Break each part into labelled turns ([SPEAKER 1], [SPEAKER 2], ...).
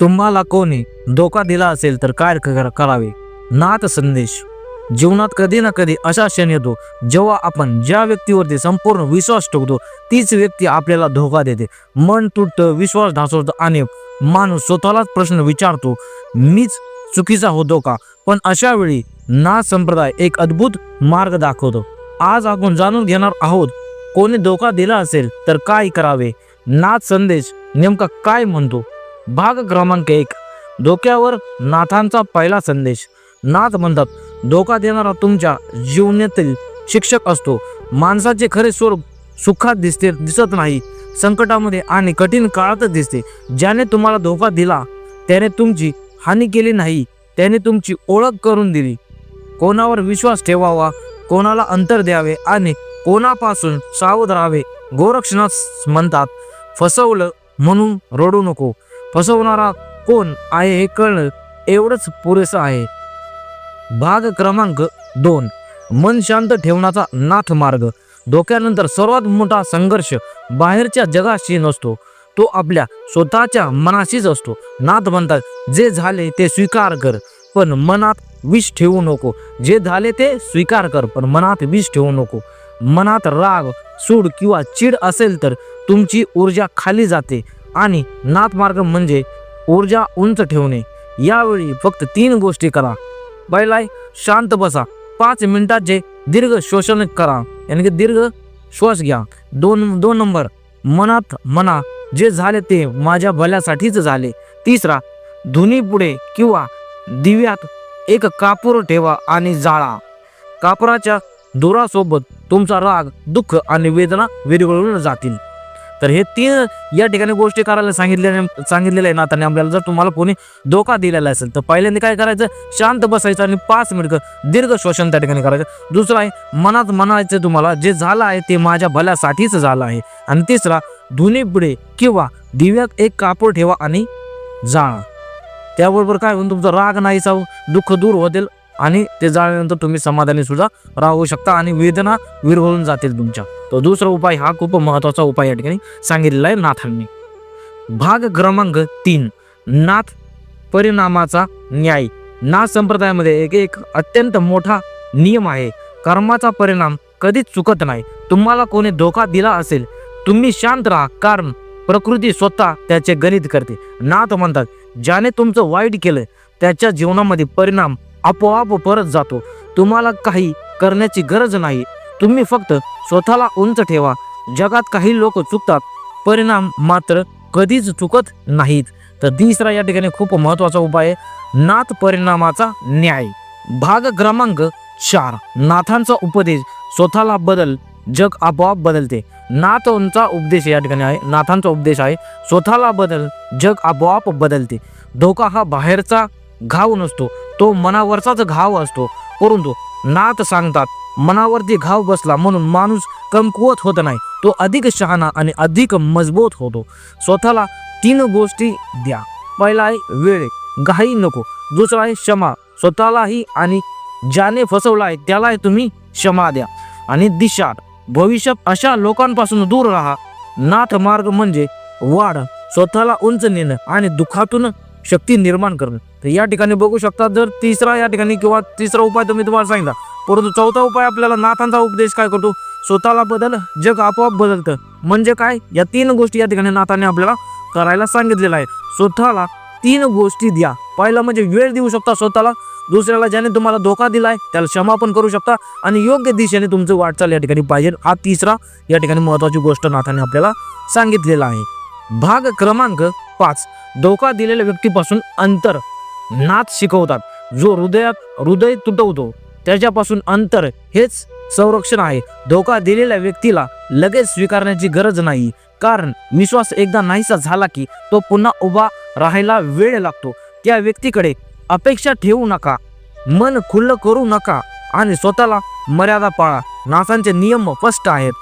[SPEAKER 1] तुम्हाला कोणी धोका दिला असेल तर काय करावे? नाथ संदेश. जीवनात कधी ना कधी असा क्षण येतो जेव्हा आपण ज्या व्यक्तीवरती संपूर्ण विश्वास ठेवतो तीच व्यक्ती आपल्याला धोका देते. मन तुटतं विश्वास ढासळतं आणि माणूस स्वतःलाच प्रश्न विचारतो मीच चुकीचा होतो का? पण अशा वेळी नाथ संप्रदाय एक अद्भुत मार्ग दाखवतो. आज आपण जाणून घेणार आहोत कोणी धोका दिला असेल तर काय करावे? नाथ संदेश नेमका काय म्हणतो? भाग क्रमांक एक. धोक्यावर नाथांचा पहिला संदेश. नाथ म्हणतात धोका देणारा तुमच्या जीवनातील शिक्षक असतो. माणसाचे खरे स्वरूप सुखात दिसते दिसत नाही. संकटामध्ये आणि कठीण काळातच दिसते. ज्याने तुम्हाला धोका दिला त्याने तुमची हानी केली नाही. त्याने तुमची ओळख करून दिली. कोणावर विश्वास ठेवावा कोणाला अंतर द्यावे आणि कोणापासून सावध राहावे गोरक्षनाथ म्हणतात. फसवलं म्हणून रडू नको. फसवणारा कोण आहे हे कळणं एवढंच पुरेसं आहे. भाग क्रमांक दोन. मन शांत ठेवण्याचा नाथ मार्ग. धोक्यानंतर सर्वात मोठा संघर्ष बाहेरच्या जगाशी नसतो. तो आपल्या स्वतःच्या मनाशीच असतो. नाथ म्हणतात जे झाले ते स्वीकार कर पण मनात विष ठेवू नको. जे झाले ते स्वीकार कर पण मनात विष ठेवू नको. मनात राग सूड किंवा चीड असेल तर तुमची ऊर्जा खाली जाते. आणि नाथ मार्ग म्हणजे ऊर्जा उंच ठेवणे. यावेळी फक्त तीन गोष्टी करा. पहिला शांत बसा. पाच मिनिटाचे दीर्घ श्वसन करा. यानी की दीर्घ श्वास घ्या. दोन दोन नंबर. मनात मना जे झाले ते माझ्या भल्यासाठीच झाले. तिसरा धुनी पुढे किंवा दिव्यात एक कापूर ठेवा आणि जाळा. कापराच्या धुरासोबत तुमचा राग दुःख आणि वेदना विरघळून जातील. तर हे तीन या ठिकाणी गोष्टी करायला सांगितलेल्या सांगितलेलं आहे नाताने आपल्याला जर तुम्हाला कोणी धोका दिलेला असेल तर पहिल्यांदा काय करायचं? शांत बसायचं आणि पाच मिनिटं दीर्घ श्वसन त्या ठिकाणी करायचं. दुसरं आहे मनात म्हणायचं तुम्हाला जे झालं आहे ते माझ्या भल्यासाठीच झालं आहे. आणि तिसरा धुनी पुढे किंवा दिव्यात एक कापड ठेवा आणि जाळा. त्याबरोबर काय होऊन तुमचा राग नाहीचा दुःख दूर होतील. आणि ते जाळल्यानंतर तुम्ही समाधानी सुद्धा राहू शकता आणि वेदना विरघळून जातील तुमच्या. तो दुसरा उपाय हा खूप महत्त्वाचा उपाय या ठिकाणी सांगितलेला आहे नाथांनी. भाग क्रमांक तीन नाथ परिणामाचा न्याय. नाथ संप्रदायामध्ये एक एक अत्यंत मोठा नियम आहे. कर्माचा परिणाम कधीच चुकत नाही. तुम्हाला कोणी धोका दिला असेल तुम्ही शांत राहा. कारण प्रकृती स्वतः त्याचे गणित करते. नाथ म्हणतात ज्याने तुमचं वाईट केलं त्याच्या जीवनामध्ये परिणाम आपोआप परत जातो. तुम्हाला काही करण्याची गरज नाही. तुम्ही फक्त स्वतःला उंच ठेवा. जगात काही लोक चुकतात. परिणाम मात्र कधीच चुकत नाहीत. तर तिसरा या ठिकाणी खूप महत्त्वाचा उपाय आहे. नाथ परिणामाचा न्याय. भाग क्रमांक चार. नाथांचा उपदेश. स्वतःला बदल. जग आपोआप बदलते. नाथांचा उपदेश या ठिकाणी आहे. नाथांचा उपदेश आहे. स्वतःला बदल. जग आपोआप बदलते. धोका हा बाहेरचा घाव नसतो तो मनावरचाच घाव असतो. परंतु नाथ सांगतात मनावरती घाव बसला म्हणून माणूस कमकुवत होत नाही. तो अधिक शहाणा आणि अधिक मजबूत होतो. स्वतःला तीन गोष्टी द्या. पहिला आहे वेळ. घाई नको. दुसरा आहे क्षमा. स्वतःलाही आणि ज्याने फसवला आहे त्यालाही तुम्ही क्षमा द्या. आणि दिशा. भविष्यात अशा लोकांपासून दूर राहा. नाथ मार्ग म्हणजे वाढ. स्वतःला उंच नेणं आणि दुःखातून शक्ती निर्माण करणं. तर या ठिकाणी बघू शकता जर तिसरा या ठिकाणी किंवा तिसरा उपाय तर मी तुम्हाला सांगितला परंतु चौथा उपाय आपल्याला नाथांचा उपदेश काय करतो? स्वतःला बदल जग आपोआप बदलतं. म्हणजे काय? या तीन गोष्टी या ठिकाणी नाथाने आपल्याला करायला सांगितलेलं आहे. स्वतःला तीन गोष्टी द्या. पहिला म्हणजे वेळ देऊ शकता स्वतःला. दुसऱ्याला ज्याने तुम्हाला धोका दिलाय त्याला क्षमा पण करू शकता. आणि योग्य दिशेने तुमचं वाटचाल या ठिकाणी पाहिजे. हा तिसरा या ठिकाणी महत्वाची गोष्ट नाथाने आपल्याला सांगितलेला आहे. भाग क्रमांक पाच धोका दिलेल्या व्यक्तीपासून अंतर. नाच शिकवतात. जो हृदयात हृदय तुटवतो त्याच्यापासून अंतर हेच संरक्षण आहे. धोका दिलेल्या व्यक्तीला लगेच स्वीकारण्याची गरज नाही. कारण विश्वास एकदा नाहीसा झाला की तो पुन्हा उभा राहायला वेळ लागतो. त्या व्यक्तीकडे अपेक्षा ठेवू नका. मन खुल्लं करू नका आणि स्वतःला मर्यादा पाळा. नासांचे नियम स्पष्ट आहेत.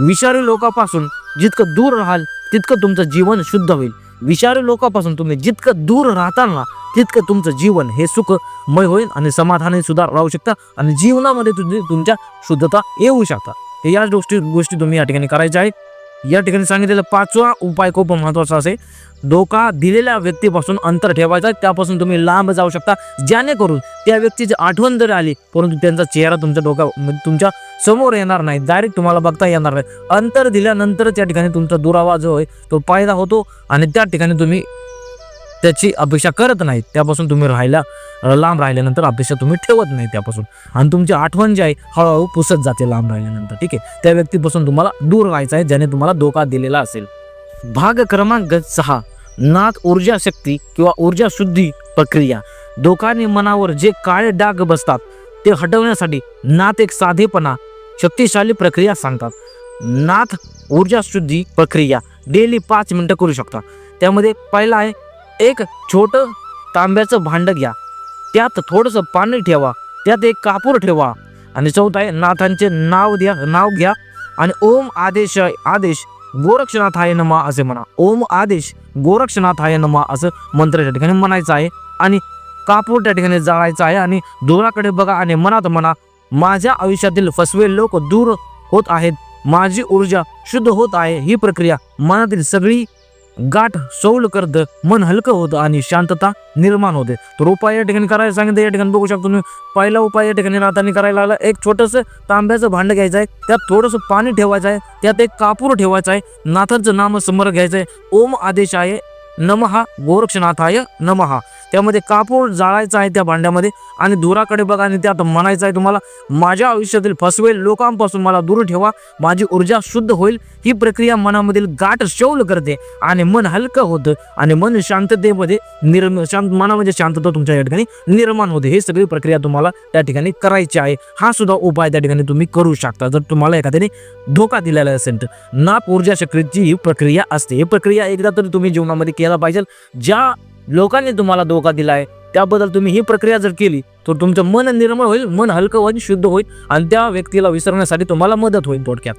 [SPEAKER 1] विषारी लोकांपासून जितकं दूर राहाल तितकं तुमचं जीवन शुद्ध होईल. विचारू लोकांपासून तुम्ही जितकं दूर राहताल ना तितकं तुमचं जीवन हे सुखमय होईल आणि समाधानी सुद्धा राहू शकता आणि जीवनामध्ये तुम्ही तुमच्या शुद्धता येऊ शकता. हे याच गोष्टी गोष्टी तुम्ही या ठिकाणी करायच्या आहेत. या ठिकाणी सांगितलेला पाचवा उपाय खूप महत्त्वाचा असेल धोका दिलेल्या व्यक्तीपासून अंतर ठेवायचा त्यापासून तुम्ही लांब जाऊ शकता. जेणेकरून त्या व्यक्तीची आठवण जरी आली परंतु त्यांचा चेहरा तुमच्या डोक्या म्हणजे तुमच्यासमोर येणार नाही डायरेक्ट तुम्हाला बघता येणार नाही. अंतर दिल्यानंतर त्या ठिकाणी तुमचा दुरावा जो आहे तो फायदा होतो आणि त्या ठिकाणी तुम्ही त्याची अपेक्षा करत नाही त्यापासून तुम्ही राहायला लांब राहिल्यानंतर अपेक्षा तुम्ही ठेवत नाही त्यापासून. आणि तुमची आठवण जी आहे हळूहळू पुसत जाते लांब राहिल्यानंतर. ठीक आहे? त्या व्यक्तीपासून तुम्हाला दूर राहायचं आहे ज्याने तुम्हाला धोका दिलेला असेल. भाग क्रमांक सहा नाथ ऊर्जा शक्ती किंवा ऊर्जा शुद्धी प्रक्रिया. धोकाने मनावर जे काळे डाग बसतात ते हटवण्यासाठी नाथ एक साधेपणा शक्तिशाली प्रक्रिया सांगतात. नाथ ऊर्जा शुद्धी प्रक्रिया डेली पाच मिनटं करू शकता. त्यामध्ये पहिला आहे एक छोटं तांब्याचं भांड घ्या. त्यात थोडंसं पाणी ठेवा. त्यात एक कापूर ठेवा. आणि चौथा आहे नाथांचे नाव द्या नाव घ्या. आणि ओम आदेश आदेश गोरक्षनाथाय नमा असे म्हणा. ओम आदेश गोरक्षनाथाय नमा असं मंत्र त्या ठिकाणी म्हणायचं आहे. आणि कापूर त्या ठिकाणी जाळायचं आहे. आणि दूराकडे बघा आणि मनात म्हणा माझ्या आयुष्यातील फसवे लोक दूर होत आहेत. माझी ऊर्जा शुद्ध होत आहे. ही प्रक्रिया मनातील सगळी गाठ सौल करतं मन हलकं होतं आणि शांतता निर्माण होते. तर उपाय या ठिकाणी करायला सांगितलं या ठिकाणी बघू शकतो तुम्ही पहिला उपाय या ठिकाणी नातानी करायला आला. एक छोटंसं तांब्याचं भांडं घ्यायचं आहे त्यात थोडंसं पाणी ठेवायचं आहे त्यात एक कापूर ठेवायचं आहे नाथांचं नाम समोर घ्यायचं आहे. ओम आदेश आहे नमहा गोरक्षनाथाय नमहा त्यामध्ये कापूर जाळायचा आहे त्या भांड्यामध्ये आणि धुराकडे बघा आणि त्यात म्हणायचं आहे तुम्हाला माझ्या आयुष्यातील फसवेल लोकांपासून मला दूर ठेवा माझी ऊर्जा शुद्ध होईल ही प्रक्रिया मनामधील गाठ शौल करते आणि मन हलकं होतं आणि मन शांततेमध्ये निर्म शांत मनामध्ये शांतता तुमच्या या ठिकाणी निर्माण होते. ही सगळी प्रक्रिया तुम्हाला त्या ठिकाणी करायची आहे. हा सुद्धा उपाय त्या ठिकाणी तुम्ही करू शकता. जर तुम्हाला एखाद्याने धोका दिलेला असेल तर नाप ऊर्जा शक्तीची ही प्रक्रिया असते. ही प्रक्रिया एकदा तरी तुम्ही जीवनामध्ये केला पाहिजे ज्या लोकांनी तुम्हाला धोका दिलाय त्याबद्दल तुम्ही ही प्रक्रिया जर केली तर तुमचं मन निर्मळ होईल मन हलकं होईल शुद्ध होईल आणि त्या व्यक्तीला विसरण्यासाठी तुम्हाला मदत होईल थोडक्यात.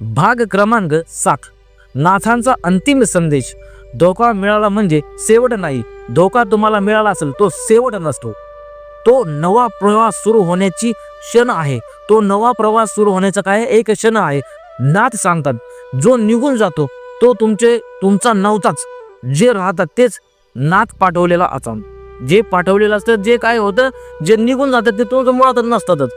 [SPEAKER 1] भाग क्रमांक सात. नाथांचा अंतिम संदेश. धोका मिळाला म्हणजे शेवट नाही. धोका तुम्हाला मिळाला असेल तो शेवट नसतो. तो नवा प्रवास सुरू होण्याची क्षण आहे. तो नवा प्रवास सुरू होण्याचा काय? एक क्षण आहे. नाथ सांगतात जो निघून जातो तो तुमचे तुमचा नवताच जे राहतात तेच नाथ पाठवलेला असा जे पाठवलेलं असतं जे काय होतं जे निघून जातात ते तुमचं मुळातच नसतातच.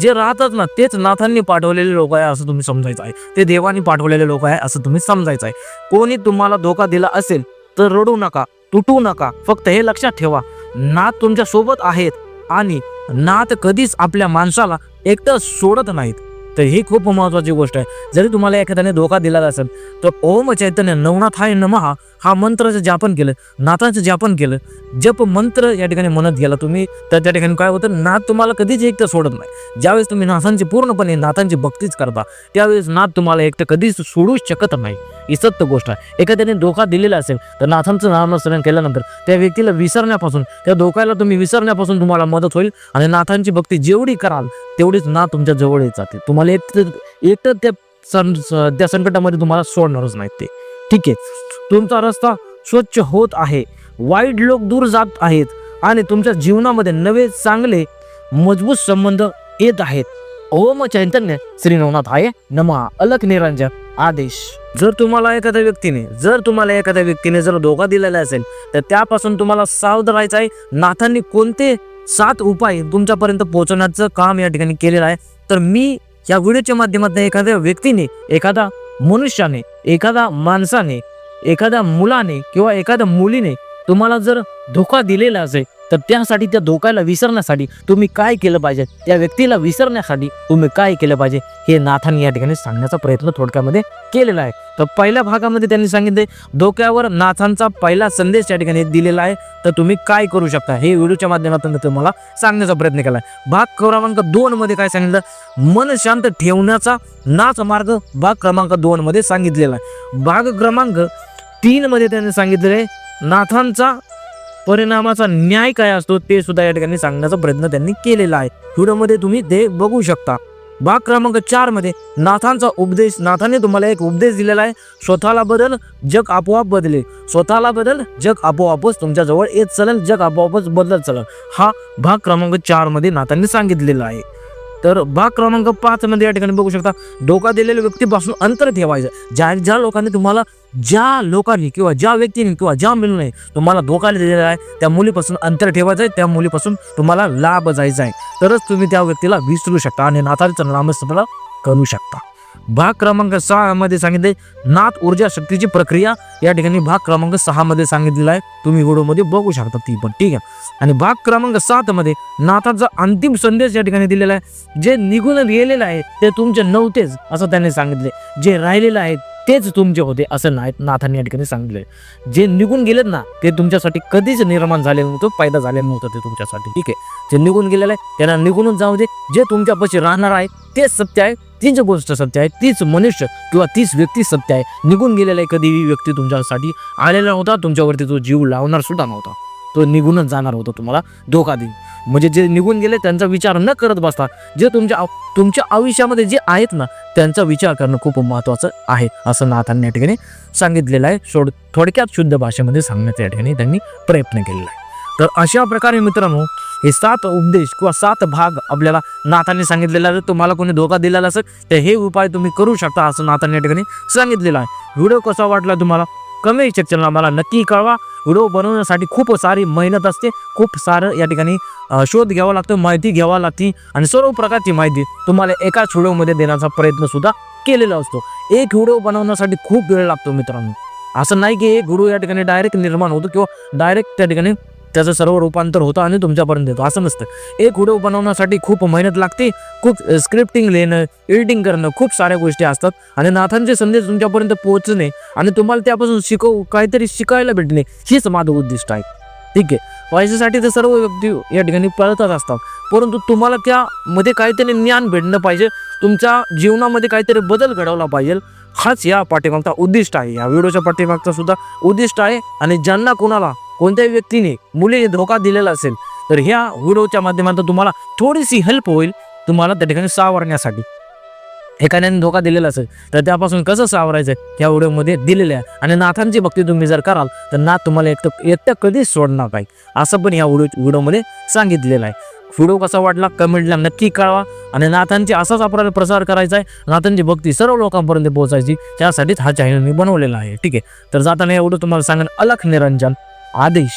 [SPEAKER 1] जे राहतात ना तेच नाथांनी पाठवलेले लोक आहे असं तुम्ही समजायचं आहे. ते देवानी पाठवलेले लोक आहे असं तुम्ही समजायचं आहे. कोणी तुम्हाला धोका दिला असेल तर रडू नका तुटू नका. फक्त हे लक्षात ठेवा. नाथ तुमच्यासोबत आहेत आणि नाथ कधीच आपल्या माणसाला एकटं सोडत नाहीत. तर ही खूप महत्वाची गोष्ट आहे. जरी तुम्हाला एखाद्याने धोका दिला असेल तर ओम चैतन्य नवनाथ हाय नमहा हा मंत्राचं जापन केलं नाथांचं जापन केलं जप मंत्र या ठिकाणी म्हणत गेला तुम्ही तर त्या ठिकाणी काय होतं नाथ तुम्हाला कधीच एकटं सोडत नाही. ज्यावेळेस तुम्ही नाथांची पूर्णपणे नाथांची भक्तीच करता त्यावेळेस नाथ तुम्हाला एकटं कधीच सोडूच शकत नाही. ही सत्य गोष्ट आहे. एखाद्याने धोका दिलेला असेल तर नाथांचं नामस्मरण केल्यानंतर त्या व्यक्तीला विसरण्यापासून त्या धोक्याला तुम्ही विसरण्यापासून तुम्हाला मदत होईल आणि नाथांची भक्ती जेवढी कराल तेवढीच नाथ तुमच्या जवळ येत जाते. तुम्हाला एक एकटं त्या सं त्या संकटामध्ये तुम्हाला सोडणारच नाहीत ते. ठीक आहे. तुमचा रस्ता स्वच्छ होत आहे. वाईट लोक दूर जात आहेत आणि तुमच्या जीवनामध्ये नवे चांगले मजबूत संबंध येत आहेत. ओम चैतन्य श्री नवनाथ आहे नमा. अलक निरंजन. आदेश. जर तुम्हाला एखाद्या व्यक्तीने जर तुम्हाला एखाद्या व्यक्तीने जर धोका दिलेला असेल तर त्यापासून तुम्हाला सावध राहायचं आहे. नाथांनी कोणते सात उपाय तुमच्यापर्यंत पोहोचवण्याचं काम या ठिकाणी केलेलं आहे. तर मी या व्हिडिओच्या माध्यमातून एखाद्या व्यक्तीने एखादा मनुष्याने एखादा माणसाने एखाद्या मुलाने किंवा एखाद्या मुलीने तुम्हाला जर धोका दिलेला असेल तर त्यासाठी त्या धोक्याला विसरण्यासाठी तुम्ही काय केलं पाहिजे? त्या व्यक्तीला विसरण्यासाठी तुम्ही काय केलं पाहिजे? हे नाथांनी या ठिकाणी सांगण्याचा प्रयत्न थोडक्यामध्ये केलेला आहे. तर पहिल्या भागामध्ये त्यांनी सांगितले धोक्यावर नाथांचा पहिला संदेश या ठिकाणी दिलेला आहे. तर तुम्ही काय करू शकता? हे व्हिडिओच्या माध्यमातून तुम्हाला सांगण्याचा प्रयत्न केला आहे. भाग क्रमांक दोन मध्ये काय सांगितलं? मन शांत ठेवण्याचा नाच मार्ग भाग क्रमांक दोन मध्ये सांगितलेला आहे. भाग क्रमांक तीन मध्ये त्यांनी सांगितलेलं आहे नाथांचा परिणामाचा न्याय काय असतो ते सुद्धा या ठिकाणी सांगण्याचा प्रयत्न त्यांनी केलेला आहे. व्हिडिओमध्ये तुम्ही ते बघू शकता. भाग क्रमांक चारमध्ये नाथांचा उपदेश नाथाने तुम्हाला एक उपदेश दिलेला आहे स्वतःला बदल जग आपोआप बदले स्वतःला बदल जग आपोआपच तुमच्याजवळ येत चलन जग आपोआपच बदलत चलन हा भाग क्रमांक चारमध्ये नाथांनी सांगितलेला आहे. तर भाग क्रमांक पाच मध्ये या ठिकाणी बघू शकता धोका दिलेल्या व्यक्तीपासून अंतर ठेवायचं. ज्या ज्या लोकांनी तुम्हाला ज्या लोकांनी किंवा ज्या व्यक्तीने किंवा ज्या मुलीने तुम्हाला धोका दिलेला आहे त्या मुलीपासून अंतर ठेवायचं आहे त्या मुलीपासून तुम्हाला लाभ जायचा आहे. तरच तुम्ही त्या व्यक्तीला विसरू शकता आणि नाताळचं नामस्मरण करू शकता. भाग क्रमांक सहा मध्ये सांगितले नाथ ऊर्जा शक्तीची प्रक्रिया. या ठिकाणी भाग क्रमांक सहा मध्ये सांगितलेला आहे. तुम्ही व्हिडिओमध्ये बघू शकता ती पण ठीक आहे. आणि भाग क्रमांक सात मध्ये नाथाचा अंतिम संदेश या ठिकाणी दिलेला आहे. जे निघून गेलेलं आहे ते तुमचे नव्हतेच असं त्यांनी सांगितले जे राहिलेलं आहे तेच तुमचे होते असं नाही नाथांनी या ठिकाणी सांगितले जे निघून गेलेत ना ते तुमच्यासाठी कधीच निर्माण झालेलं नव्हतं पैदा झालेलं नव्हतं ते तुमच्यासाठी ठीक आहे. जे निघून गेलेलं आहे त्यांना निघूनच जाऊ दे. जे तुमच्यापाशी राहणार आहे तेच सत्य आहे. तीच गोष्ट सत्य आहे. तीच मनुष्य किंवा तीच व्यक्ती सत्य आहे. निघून गेलेला आहे कधीही व्यक्ती तुमच्यासाठी. आलेला होता तुमच्यावरती तो जीव लावणार सुद्धा नव्हता. तो निघूनच जाणार होता तुम्हाला धोका देईन म्हणजे जे निघून गेले त्यांचा विचार न करत बसता जे तुमच्या तुमच्या आयुष्यामध्ये जे आहेत ना त्यांचा विचार करणं खूप महत्त्वाचं आहे असं नाथांनी या ठिकाणी सांगितलेलं आहे. सोड थोडक्यात शुद्ध भाषेमध्ये सांगण्याचा या ठिकाणी त्यांनी प्रयत्न केलेला आहे. तर अशा प्रकारे मित्रांनो हे सात उपदेश किंवा सात भाग आपल्याला नाथांनी सांगितलेला आहे तुम्हाला कोणी धोका दिलेला असेल तर हे उपाय तुम्ही करू शकता असं नाथांनी या ठिकाणी सांगितलेलं आहे. व्हिडिओ कसा वाटला तुम्हाला? कमेंट सेक्शनला मला नक्की कळवा. व्हिडिओ बनवण्यासाठी खूप सारी मेहनत असते. खूप सारं या ठिकाणी शोध घ्यावा लागतो माहिती घ्यावा लागते. आणि सर्व प्रकारची माहिती तुम्हाला एकाच व्हिडिओमध्ये देण्याचा प्रयत्न सुद्धा केलेला असतो. एक व्हिडिओ बनवण्यासाठी खूप वेळ लागतो मित्रांनो. असं नाही की एक व्हिडिओ या ठिकाणी डायरेक्ट निर्माण होतो किंवा डायरेक्ट त्या ठिकाणी त्याचं सर्व रूपांतर होतं आणि तुमच्यापर्यंत येतो. असं नसतं. एक व्हिडिओ बनवण्यासाठी खूप मेहनत लागते खूप स्क्रिप्टिंग लिहिणं एडिटिंग करणं खूप साऱ्या गोष्टी असतात. आणि नाथांचे संदेश तुमच्यापर्यंत पोहोचणे आणि तुम्हाला त्यापासून शिकवू काहीतरी शिकायला भेटणे हेच माझं उद्दिष्ट आहे. ठीक आहे? पैशासाठी तर सर्व व्यक्ती या ठिकाणी पळतच असतात. परंतु तुम्हाला त्यामध्ये काहीतरी ज्ञान भेटणं पाहिजे. तुमच्या जीवनामध्ये काहीतरी बदल घडवला पाहिजे. हाच या पाठीमागचा उद्दिष्ट आहे. या व्हिडिओच्या पाठीमागचा सुद्धा उद्दिष्ट आहे. आणि ज्यांना कोणाला कोणत्याही व्यक्तीने मुलीने धोका दिलेला असेल तर ह्या व्हिडिओच्या माध्यमातून तुम्हाला थोडीशी हेल्प होईल तुम्हाला त्या ठिकाणी सावरण्यासाठी. एखाद्याने धोका दिलेला असेल तर त्यापासून कसं सावरायचं? ह्या व्हिडिओमध्ये दिलेलं आहे. आणि नाथांची भक्ती तुम्ही जर कराल तर नाथ तुम्हाला एकटं एकटं कधीच सोडणार नाही. असं पण ह्या व्हिडिओ व्हिडिओमध्ये सांगितलेलं आहे. व्हिडिओ कसा वाटला? कमेंटला नक्की कळवा. आणि नाथांची असाच आपल्याला प्रसार करायचा आहे. नाथांची भक्ती सर्व लोकांपर्यंत पोहोचायची. त्यासाठीच हा चॅनल मी बनवलेला आहे. ठीक आहे? तर जाताना एवढं तुम्हाला सांगेन. अलख निरंजन. आदेश